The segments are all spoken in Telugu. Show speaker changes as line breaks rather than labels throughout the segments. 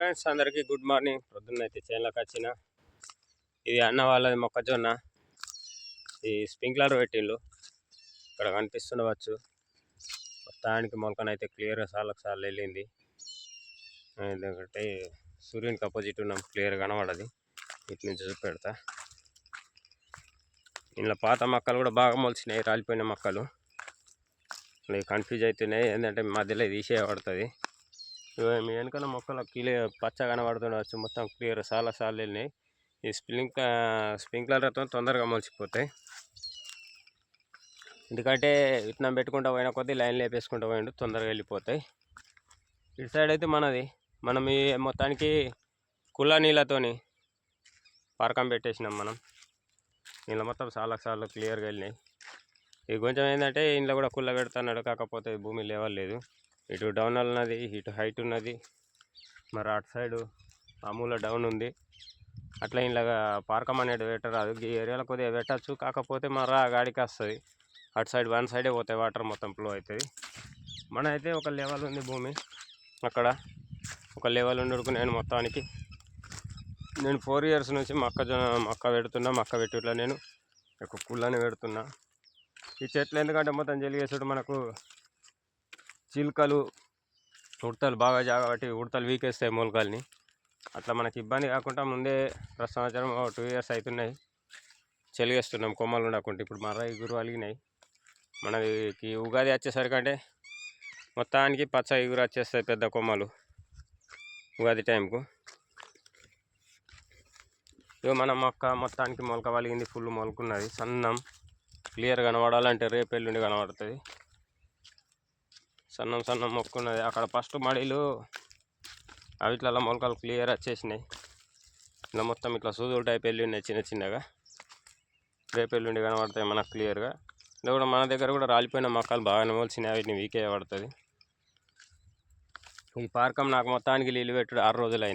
ఫ్రెండ్స్ అందరికీ గుడ్ మార్నింగ్ పొద్దున్న అయితే చేనులకు వచ్చిన ఇది అన్న వాళ్ళది మొక్కజొన్న. ఈ స్ప్రింక్లర్ పెట్టిండ్రు ఇక్కడ కనిపిస్తుండవచ్చు. మొత్తానికి మొలకనైతే క్లియర్గా సార్లకు సార్లు వెళ్ళింది. ఎందుకంటే సూర్యునికి అపోజిట్ ఉన్నాం క్లియర్ కనబడది. ఇటు నుంచి చూపెడతా. ఇందులో పాత మొక్కలు కూడా బాగా మొలిచినాయి రాలిపోయిన మొక్కలు. కన్ఫ్యూజ్ అవుతున్నాయి. ఏంటంటే మధ్యలో తీసేయబడుతుంది మీ వెనకాల మొక్కలు క్లియర్ పచ్చ కనబడుతుండవచ్చు మొత్తం క్లియర్ చాలా సార్లు వెళ్ళినాయి. ఈ స్ప్రింక్ స్ప్రింక్లర్లతో తొందరగా మొలిచిపోతాయి. ఎందుకంటే విత్తనం పెట్టుకుంటూ పోయిన కొద్దీ లైన్లు వేపేసుకుంటూ పోయిండు తొందరగా వెళ్ళిపోతాయి. ఇటు సైడ్ అయితే మనది. మనం ఈ మొత్తానికి కుళ్ళ నీళ్ళతోని పారకం పెట్టేసినాం మనం. నీళ్ళ మొత్తం చాలా సార్లు క్లియర్గా వెళ్ళినాయి. ఇది కొంచెం ఏంటంటే ఇంట్లో కూడా కుళ్ళ పెడుతున్నాడు కాకపోతే భూమి లేవలేదు. ఇటు డౌన్ ఉన్నది ఇటు హైట్ ఉన్నది. మరి అటు సైడు మామూలుగా డౌన్ ఉంది. అట్లా ఇలాగా పార్కం అనేది పెట్టరాదు ఈ ఏరియాలో కొద్దిగా పెట్టచ్చు. కాకపోతే మరి ఆ గాడికి వస్తుంది. అటు సైడ్ వన్ సైడే పోతాయి వాటర్ మొత్తం ఫ్లో అవుతుంది. మన అయితే ఒక లెవెల్ ఉంది భూమి. అక్కడ ఒక లెవెల్ ఉండడుకు నేను మొత్తానికి. నేను ఫోర్ ఇయర్స్ నుంచి మొక్కజొన్న మొక్క పెడుతున్నా మొక్క పెట్టుట్లా నేను. ఒక కుళ్ళని పెడుతున్నా. ఈ చెట్లు ఎందుకంటే మొత్తం జరిగేసాడు మనకు చిలుకలు ఉడతలు బాగా జాగబట్టి ఉడతలు వీకేస్తాయి మూలకాలని. అట్లా మనకి ఇబ్బంది కాకుండా ముందే ప్రతి సంవత్సరం టూ ఇయర్స్ అవుతున్నాయి చెలిగేస్తున్నాం కొమ్మలు ఉండకుండా ఇప్పుడు మర్ర ఇగురు అలిగినాయి. మనకి ఉగాది వచ్చేసరికంటే మొత్తానికి పచ్చ ఇగురు వచ్చేస్తాయి పెద్ద కొమ్మలు ఉగాది టైంకు. ఇక మన మొక్క మొత్తానికి మొలక వలిగింది ఫుల్ మొలకున్నది. సన్నం క్లియర్ కనబడాలంటే రేపు ఎల్లుండి కనబడుతుంది. సన్నం సన్నం మొక్కున్నది. అక్కడ ఫస్ట్ మడిలు అవిట్లలో మొలకలు క్లియర్ వచ్చేసినాయి. ఇలా మొత్తం ఇట్లా సూదులు టైప్ వెళ్ళి ఉన్నాయి చిన్న చిన్నగా. రేపు ఎల్లుండి కనబడతాయి మనకు క్లియర్గా. ఇది కూడా మన దగ్గర కూడా రాలిపోయిన మొక్కలు బాగానే మొలిసినాయి వీటిని వీకే పడుతుంది. ఈ పార్కం నాకు మొత్తానికి నీళ్ళు పెట్టుడు. ఆరు రోజులు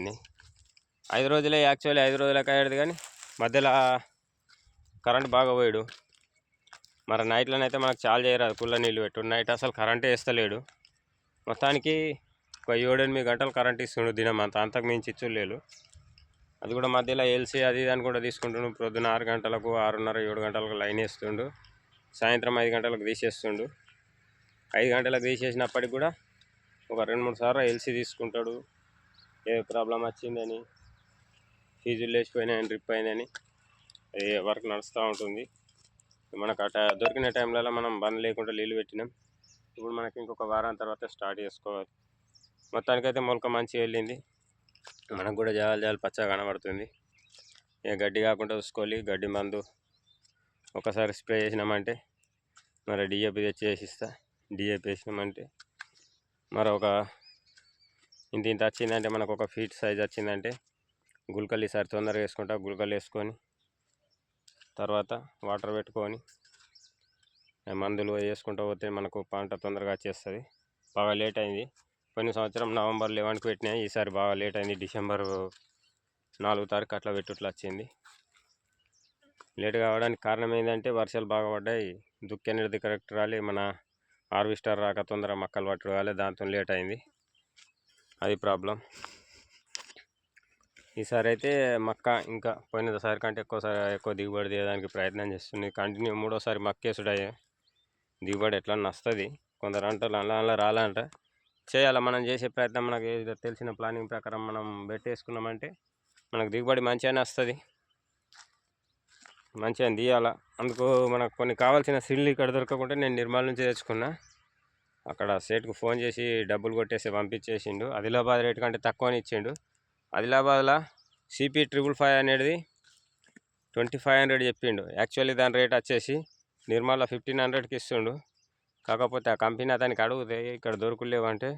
ఐదు రోజులే యాక్చువల్లీ ఐదు రోజులకు అయ్యాడు కానీ మధ్యలో కరెంట్ బాగా పోయాడు. మరి నైట్లోనైతే మనకు చాలా చేయరాదు కుళ్ళ నీళ్ళు పెట్టు. నైట్ అసలు కరెంటే వేస్తలేడు. మొత్తానికి ఒక ఏడెనిమిది గంటలు కరెంట్ ఇస్తుండు దినం అంత. అంతకు మించి ఇచ్చులేలు అది కూడా మధ్యలో ఎల్సీ అది ఇది అని కూడా తీసుకుంటుండు. ప్రొద్దున ఆరు గంటలకు ఆరున్నర ఏడు గంటలకు లైన్ వేస్తుండు. సాయంత్రం ఐదు గంటలకు తీసేస్తుండు. ఐదు గంటలకు తీసేసినప్పటికి కూడా ఒక రెండు మూడు సార్లు ఎల్సీ తీసుకుంటాడు. ఏ ప్రాబ్లం వచ్చిందని ఫీజులు లేచిపోయినాయని డ్రిప్ అయిందని వర్క్ నడుస్తూ ఉంటుంది. మనకు అట దొరికిన టైంలలో మనం బంద్ లేకుండా నీళ్ళు పెట్టినాం. ఇప్పుడు మనకి ఇంకొక వారం తర్వాత స్టార్ట్ చేసుకోవాలి. మొత్తానికైతే మొలక మంచిగా వెళ్ళింది. మనకు కూడా జాలి జాలి పచ్చగా కనబడుతుంది. ఇక గడ్డి కాకుండా చూసుకోవాలి. గడ్డి మందు ఒకసారి స్ప్రే చేసినామంటే మరి డిఏపి తెచ్చి వేసిస్తా. డిఏపి వేసినామంటే మరొక ఇంత ఇంత వచ్చిందంటే మనకు ఒక ఫీట్ సైజ్ వచ్చిందంటే గుల్కలు ఈసారి తొందరగా వేసుకుంటా. గుల్కలు వేసుకొని తర్వాత వాటర్ పెట్టుకొని మందులు వేసుకుంటూ పోతే మనకు పంట తొందరగా వచ్చేస్తుంది బాగా లేట్ అయింది. పోయిన సంవత్సరం నవంబర్ లెవెన్కి పెట్టినాయి ఈసారి బాగా లేట్ అయింది. డిసెంబర్ నాలుగు తారీఖు అట్లా పెట్టుట్లా వచ్చింది. లేట్ కావడానికి కారణం ఏంటంటే వర్షాలు బాగా పడ్డాయి. దుక్కి అనేది కరెక్ట్ రాలి. మన హార్వెస్టర్ రాక తొందర మొక్కలు పట్టుకోవాలి. దాంతో లేట్ అయింది. అది ప్రాబ్లం. ఈసారి అయితే మక్క ఇంకా పోయినసారి కంటే ఎక్కువసారి ఎక్కువ దిగుబడి తీయడానికి ప్రయత్నం చేస్తుంది. కంటిన్యూ మూడోసారి మక్కేసుడయ్యే దిగుబడి ఎట్లా వస్తుంది కొందరు అంటారు అలా అలా రాలంట. చేయాలి? మనం చేసే ప్రయత్నం మనకు ఏదో తెలిసిన ప్లానింగ్ ప్రకారం మనం పెట్టేసుకున్నామంటే మనకు దిగుబడి మంచిగానే వస్తుంది మంచిగా తీయాలా? అందుకు మనకు కొన్ని కావాల్సిన సిడ్లు ఇక్కడ దొరకకుంటే నేను నిర్మల్ నుంచి తెచ్చుకున్నా. అక్కడ సేట్కు ఫోన్ చేసి డబ్బులు కొట్టేసి పంపించేసిండు. ఆదిలాబాద్ రేటు కంటే తక్కువని ఇచ్చిండు. ఆదిలాబాద్లో సిపి ట్రిపుల్ ఫైవ్ అనేది ట్వంటీ ఫైవ్ హండ్రెడ్ చెప్పిండు. యాక్చువల్లీ దాని రేట్ వచ్చేసి నిర్మల ఫిఫ్టీన్ హండ్రెడ్కి ఇస్తుండు. కాకపోతే ఆ కంపెనీ అతనికి అడుగుతే ఇక్కడ దొరకలేవు అంటే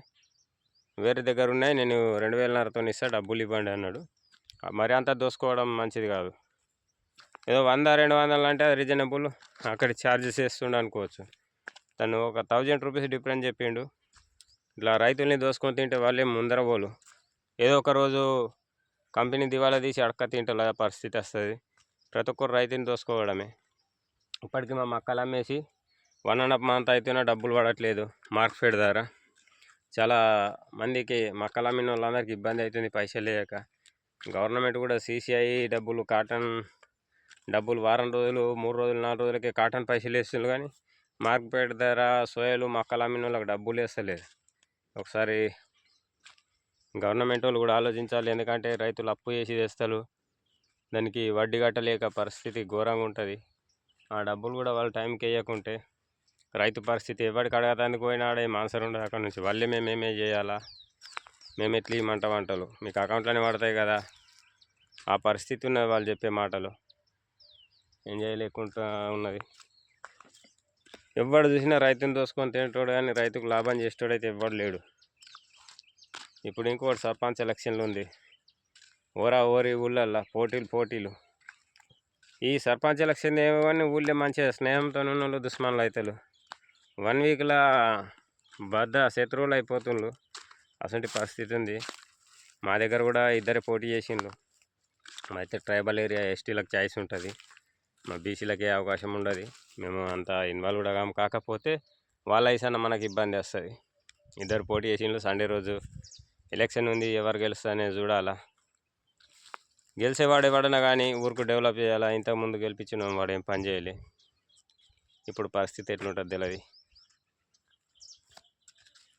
వేరే దగ్గర ఉన్నాయి నేను రెండు వేలన్నరతో ఇస్తా డబ్బులు ఇవ్వండి అన్నాడు. మరి అంతా దోసుకోవడం మంచిది కాదు. ఏదో వంద రెండు వందలు అంటే రీజనబుల్ అక్కడ ఛార్జెస్ వేస్తుండ అనుకోవచ్చు. తను ఒక థౌజండ్ రూపీస్ డిఫరెన్స్ చెప్పిండు. ఇట్లా రైతుల్ని దోసుకొని తింటే వాళ్ళే ముందర పోలు. ఏదో ఒక రోజు కంపెనీ దివాలా తీసి అడక తింటే పరిస్థితి వస్తుంది. ప్రతి ఒక్కరు రైతుని దోసుకోవడమే ఇప్పటికీ మా మక్కలు అమ్మేసి వన్ అండ్ హాఫ్ మంత్ అయితేనే డబ్బులు పడట్లేదు మార్క్ ఫెడ్ ద్వారా చాలా మందికి మక్కలు అమ్మిన వాళ్ళందరికీ ఇబ్బంది అవుతుంది పైసలు లేక. గవర్నమెంట్ కూడా సీసీఐ డబ్బులు కాటన్ డబ్బులు వారం రోజులు మూడు రోజులు నాలుగు రోజులకి కాటన్ పైసలు వేస్తున్నారు కానీ మార్కెట్ ధర సోయలు మక్కలు అమ్మిన వాళ్ళకి డబ్బులు వేస్తలేదు. ఒకసారి గవర్నమెంట్ వాళ్ళు కూడా ఆలోచించాలి. ఎందుకంటే రైతులు అప్పు చేసి తెస్తారు. దానికి వడ్డీ కట్టలేక పరిస్థితి ఘోరంగా ఉంటుంది. ఆ డబ్బులు కూడా వాళ్ళు టైంకి వేయకుంటే రైతు పరిస్థితి ఎవరికి అడగడానికి పోయినాడే మాన్సర్ ఉండదు అక్కడ నుంచి. వాళ్ళే మేము మేమే చేయాలా? మేము ఎట్లా ఇవ్వమంట వంటలు మీకు అకౌంట్లోనే పడతాయి కదా. ఆ పరిస్థితి ఉన్నది వాళ్ళు చెప్పే మాటలు. ఏం చేయలేకుండా ఉన్నది. ఎవడు చూసినా రైతుని దోసుకొని తింటాడు కానీ రైతుకు లాభం చేసేటోడైతే ఎవడు ఎవ్వడు లేడు. ఇప్పుడు ఇంకోటి సర్పంచ్ ఎలక్షన్లు ఉంది ఓరా ఓరి ఊళ్ళల్లో పోటీలు పోటీలు. ఈ సర్పంచ్ ఎలక్షన్ ఏమని ఊళ్ళో మంచిగా స్నేహంతో ఉన్న వాళ్ళు దుష్మన్లు అవుతారు వన్ వీక్లో బద్ద శత్రువులు అయిపోతుండ్రు అసలు పరిస్థితి ఉంది మా దగ్గర కూడా ఇద్దరే పోటీ చేసిండ్రు అయితే ట్రైబల్ ఏరియా ఎస్టీలకు ఛాయిస్ ఉంటుంది. మా బీసీలకే అవకాశం ఉండదు. మేము అంత ఇన్వాల్వ్ కూడా కాకపోతే వాళ్ళ అయిసన్న మనకి ఇబ్బంది వస్తుంది. ఇద్దరు పోటీ చేసిండ్రు సండే రోజు. ఎలక్షన్ ఉంది ఎవరు గెలుస్తానే చూడాలా. గెలిచేవాడు ఎవడన్నా కానీ ఊరికి డెవలప్ చేయాలా. ఇంతకుముందు గెలిపించిన వాడు ఏం పని చేయాలి. ఇప్పుడు పరిస్థితి ఎట్లుంటుంది తెలియదు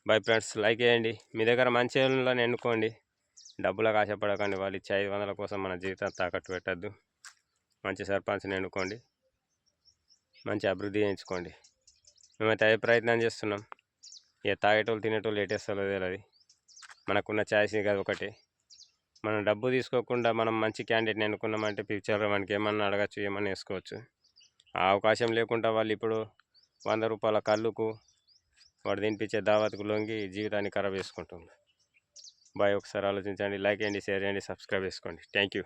బై ఫ్రెండ్స్ లైక్ చేయండి. మీ దగ్గర మంచి వాళ్ళని ఎన్నుకోండి. డబ్బులకు ఆశపడకండి. వాళ్ళు ఇచ్చే ఐదు వందల కోసం మన జీవితం తాకట్టు పెట్టద్దు. మంచి సర్పంచ్ని ఎన్నుకోండి. మంచి అభివృద్ధి చేయించుకోండి. మేమైతే అదే ప్రయత్నం చేస్తున్నాం. ఇక తాగేటోళ్ళు తినేటోళ్ళు ఎటేస్తారో తెలియదు మనకున్న ఛాయిస్ కాదు ఒకటి. మనం డబ్బు తీసుకోకుండా మనం మంచి క్యాండిడేట్ని ఎన్నుకున్నామంటే ఫ్యూచర్లో మనకి ఏమన్నా అడగచ్చు ఏమన్నా వేసుకోవచ్చు. ఆ అవకాశం లేకుండా వాళ్ళు ఇప్పుడు వంద రూపాయల కళ్ళుకు వాడు తినిపించే దావత్కు లొంగి జీవితాన్ని ఖరాబ్ చేసుకుంటుంది. బాయ్ ఒకసారి ఆలోచించండి. లైక్ చేయండి షేర్ చేయండి సబ్స్క్రైబ్ చేసుకోండి. Thank you.